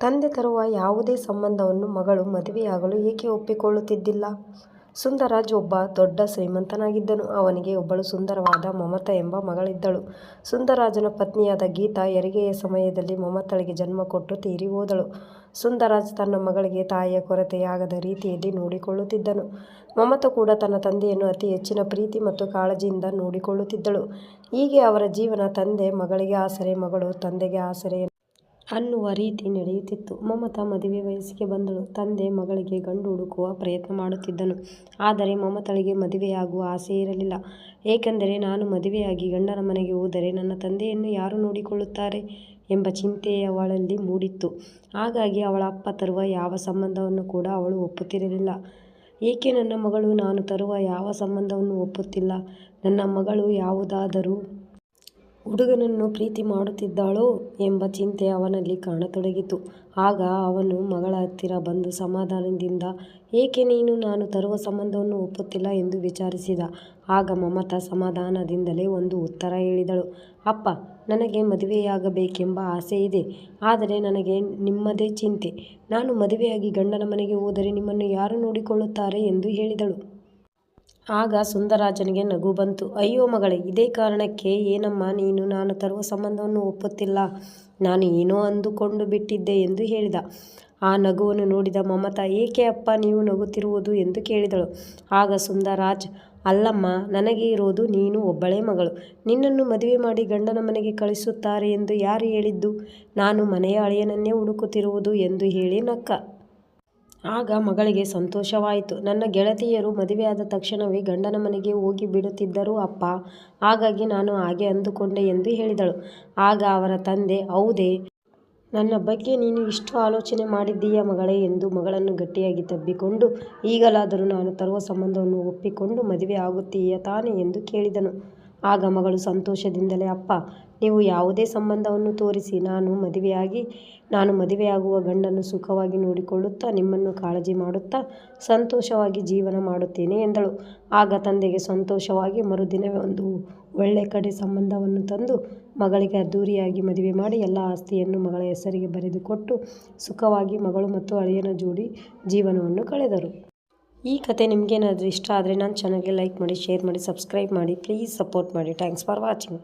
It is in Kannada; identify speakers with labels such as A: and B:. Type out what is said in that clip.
A: ತಂದೆ ತರುವ ಯಾವುದೇ ಸಂಬಂಧವನ್ನು ಮಗಳು ಮದುವೆಯಾಗಲು ಏಕೆ ಒಪ್ಪಿಕೊಳ್ಳುತ್ತಿದ್ದಿಲ್ಲ? ಸುಂದರಾಜ್ ಒಬ್ಬ ದೊಡ್ಡ ಶ್ರೀಮಂತನಾಗಿದ್ದನು. ಅವನಿಗೆ ಒಬ್ಬಳು ಸುಂದರವಾದ ಮಮತಾ ಎಂಬ ಮಗಳಿದ್ದಳು. ಸುಂದರಾಜನ ಪತ್ನಿಯಾದ ಗೀತಾ ಹೆರಿಗೆಯ ಸಮಯದಲ್ಲಿ ಮಮತಳಿಗೆ ಜನ್ಮ ಕೊಟ್ಟು ತೀರಿ ಹೋದಳು. ಸುಂದರಾಜ್ ತನ್ನ ಮಗಳಿಗೆ ತಾಯಿಯ ಕೊರತೆಯಾಗದ ರೀತಿಯಲ್ಲಿ ನೋಡಿಕೊಳ್ಳುತ್ತಿದ್ದನು. ಮಮತಾ ಕೂಡ ತನ್ನ ತಂದೆಯನ್ನು ಅತಿ ಹೆಚ್ಚಿನ ಪ್ರೀತಿ ಮತ್ತು ಕಾಳಜಿಯಿಂದ ನೋಡಿಕೊಳ್ಳುತ್ತಿದ್ದಳು. ಹೀಗೆ ಅವರ ಜೀವನ ತಂದೆ ಮಗಳಿಗೆ ಆಸರೆ, ಮಗಳು ತಂದೆಗೆ ಆಸರೆ ಅನ್ನುವ ರೀತಿ ನಡೆಯುತ್ತಿತ್ತು. ಮಮತಾ ಮದುವೆ ವಯಸ್ಸಿಗೆ ಬಂದಳು. ತಂದೆ ಮಗಳಿಗೆ ಗಂಡು ಹುಡುಕುವ ಪ್ರಯತ್ನ ಮಾಡುತ್ತಿದ್ದನು. ಆದರೆ ಮಮತಳಿಗೆ ಮದುವೆಯಾಗುವ ಆಸೆ ಇರಲಿಲ್ಲ. ಏಕೆಂದರೆ ನಾನು ಮದುವೆಯಾಗಿ ಗಂಡನ ಮನೆಗೆ ಹೋದರೆ ನನ್ನ ತಂದೆಯನ್ನು ಯಾರು ನೋಡಿಕೊಳ್ಳುತ್ತಾರೆ ಎಂಬ ಚಿಂತೆ ಅವಳಲ್ಲಿ ಮೂಡಿತ್ತು. ಹಾಗಾಗಿ ಅವಳ ಅಪ್ಪ ತರುವ ಯಾವ ಸಂಬಂಧವನ್ನು ಕೂಡ ಅವಳು ಒಪ್ಪುತ್ತಿರಲಿಲ್ಲ. ಏಕೆ ನನ್ನ ಮಗಳು ನಾನು ತರುವ ಯಾವ ಸಂಬಂಧವನ್ನು ಒಪ್ಪುತ್ತಿಲ್ಲ? ನನ್ನ ಮಗಳು ಯಾವುದಾದರೂ ಹುಡುಗನನ್ನು ಪ್ರೀತಿ ಮಾಡುತ್ತಿದ್ದಾಳೋ ಎಂಬ ಚಿಂತೆ ಅವನಲ್ಲಿ ಕಾಣತೊಡಗಿತು. ಆಗ ಅವನು ಮಗಳ ಹತ್ತಿರ ಬಂದು ಸಮಾಧಾನದಿಂದ ಏಕೆ ನೀನು ನಾನು ತರುವ ಸಂಬಂಧವನ್ನು ಒಪ್ಪುತ್ತಿಲ್ಲ ಎಂದು ವಿಚಾರಿಸಿದ. ಆಗ ಮಮತಾ ಸಮಾಧಾನದಿಂದಲೇ ಒಂದು ಉತ್ತರ ಹೇಳಿದಳು. ಅಪ್ಪ, ನನಗೆ ಮದುವೆಯಾಗಬೇಕೆಂಬ ಇದೆ ಆದರೆ ನನಗೆ ನಿಮ್ಮದೇ ಚಿಂತೆ. ನಾನು ಮದುವೆಯಾಗಿ ಗಂಡನ ಮನೆಗೆ ಹೋದರೆ ನಿಮ್ಮನ್ನು ಯಾರು ನೋಡಿಕೊಳ್ಳುತ್ತಾರೆ ಎಂದು ಹೇಳಿದಳು. ಆಗ ಸುಂದರಾಜನಿಗೆ ನಗು ಬಂತು. ಅಯ್ಯೋ ಮಗಳೇ, ಇದೇ ಕಾರಣಕ್ಕೆ ಏನಮ್ಮ ನೀನು ನಾನು ತರುವ ಸಂಬಂಧವನ್ನು ಒಪ್ಪುತ್ತಿಲ್ಲ? ನಾನು ಏನೋ ಅಂದುಕೊಂಡು ಬಿಟ್ಟಿದ್ದೆ ಎಂದು ಹೇಳಿದ. ಆ ನಗುವನ್ನು ನೋಡಿದ ಮಮತಾ ಏಕೆ ಅಪ್ಪ ನೀವು ನಗುತ್ತಿರುವುದು ಎಂದು ಕೇಳಿದಳು. ಆಗ ಸುಂದರಾಜ್ ಅಲ್ಲಮ್ಮ, ನನಗೆ ಇರೋದು ನೀನು ಒಬ್ಬಳೇ ಮಗಳು. ನಿನ್ನನ್ನು ಮದುವೆ ಮಾಡಿ ಗಂಡನ ಮನೆಗೆ ಕಳಿಸುತ್ತಾರೆ ಎಂದು ಯಾರು ಹೇಳಿದ್ದು? ನಾನು ಮನೆಯ ಅಳೆಯನನ್ನೇ ಹುಡುಕುತ್ತಿರುವುದು ಎಂದು ಹೇಳಿ ನಕ್ಕ. ಆಗ ಮಗಳಿಗೆ ಸಂತೋಷವಾಯಿತು. ನನ್ನ ಗೆಳತಿಯರು ಮದುವೆಯಾದ ತಕ್ಷಣವೇ ಗಂಡನ ಮನೆಗೆ ಹೋಗಿ ಬಿಡುತ್ತಿದ್ದರು ಅಪ್ಪ. ಹಾಗಾಗಿ ನಾನು ಹಾಗೆ ಅಂದುಕೊಂಡೆ ಎಂದು ಹೇಳಿದಳು. ಆಗ ಅವರ ತಂದೆ ಹೌದೇ, ನನ್ನ ಬಗ್ಗೆ ನೀನು ಇಷ್ಟು ಆಲೋಚನೆ ಮಾಡಿದ್ದೀಯ ಮಗಳೇ ಎಂದು ಮಗಳನ್ನು ಗಟ್ಟಿಯಾಗಿ ತಬ್ಬಿಕೊಂಡು ಈಗಲಾದರೂ ನಾನು ತರುವ ಸಂಬಂಧವನ್ನು ಒಪ್ಪಿಕೊಂಡು ಮದುವೆ ಆಗುತ್ತೀಯ ತಾನೆ ಎಂದು ಕೇಳಿದನು. ಆಗ ಮಗಳು ಸಂತೋಷದಿಂದಲೇ ಅಪ್ಪ, ನೀವು ಯಾವುದೇ ಸಂಬಂಧವನ್ನು ತೋರಿಸಿ ನಾನು ಮದುವೆಯಾಗಿ ನಾನು ಮದುವೆಯಾಗುವ ಗಂಡನ್ನು ಸುಖವಾಗಿ ನೋಡಿಕೊಳ್ಳುತ್ತಾ ನಿಮ್ಮನ್ನು ಕಾಳಜಿ ಮಾಡುತ್ತಾ ಸಂತೋಷವಾಗಿ ಜೀವನ ಮಾಡುತ್ತೇನೆ ಎಂದಳು. ಆಗ ತಂದೆಗೆ ಸಂತೋಷವಾಗಿ ಮರುದಿನವೇ ಒಂದು ಒಳ್ಳೆ ಕಡೆ ಸಂಬಂಧವನ್ನು ತಂದು ಮಗಳಿಗೆ ಅದ್ದೂರಿಯಾಗಿ ಮದುವೆ ಮಾಡಿ ಎಲ್ಲ ಆಸ್ತಿಯನ್ನು ಮಗಳ ಹೆಸರಿಗೆ ಬರೆದುಕೊಟ್ಟು ಸುಖವಾಗಿ ಮಗಳು ಮತ್ತು ಅಳಿಯನ ಜೋಡಿ ಜೀವನವನ್ನು ಕಳೆದರು. ಈ ಕತೆ ನಿಮಗೇನಾದರೂ ಇಷ್ಟ ಆದರೆ ನನ್ನ ಚಾನಲ್ಗೆ ಲೈಕ್ ಮಾಡಿ, ಶೇರ್ ಮಾಡಿ, ಸಬ್ಸ್ಕ್ರೈಬ್ ಮಾಡಿ. ಪ್ಲೀಸ್ ಸಪೋರ್ಟ್ ಮಾಡಿ. Thanks for watching.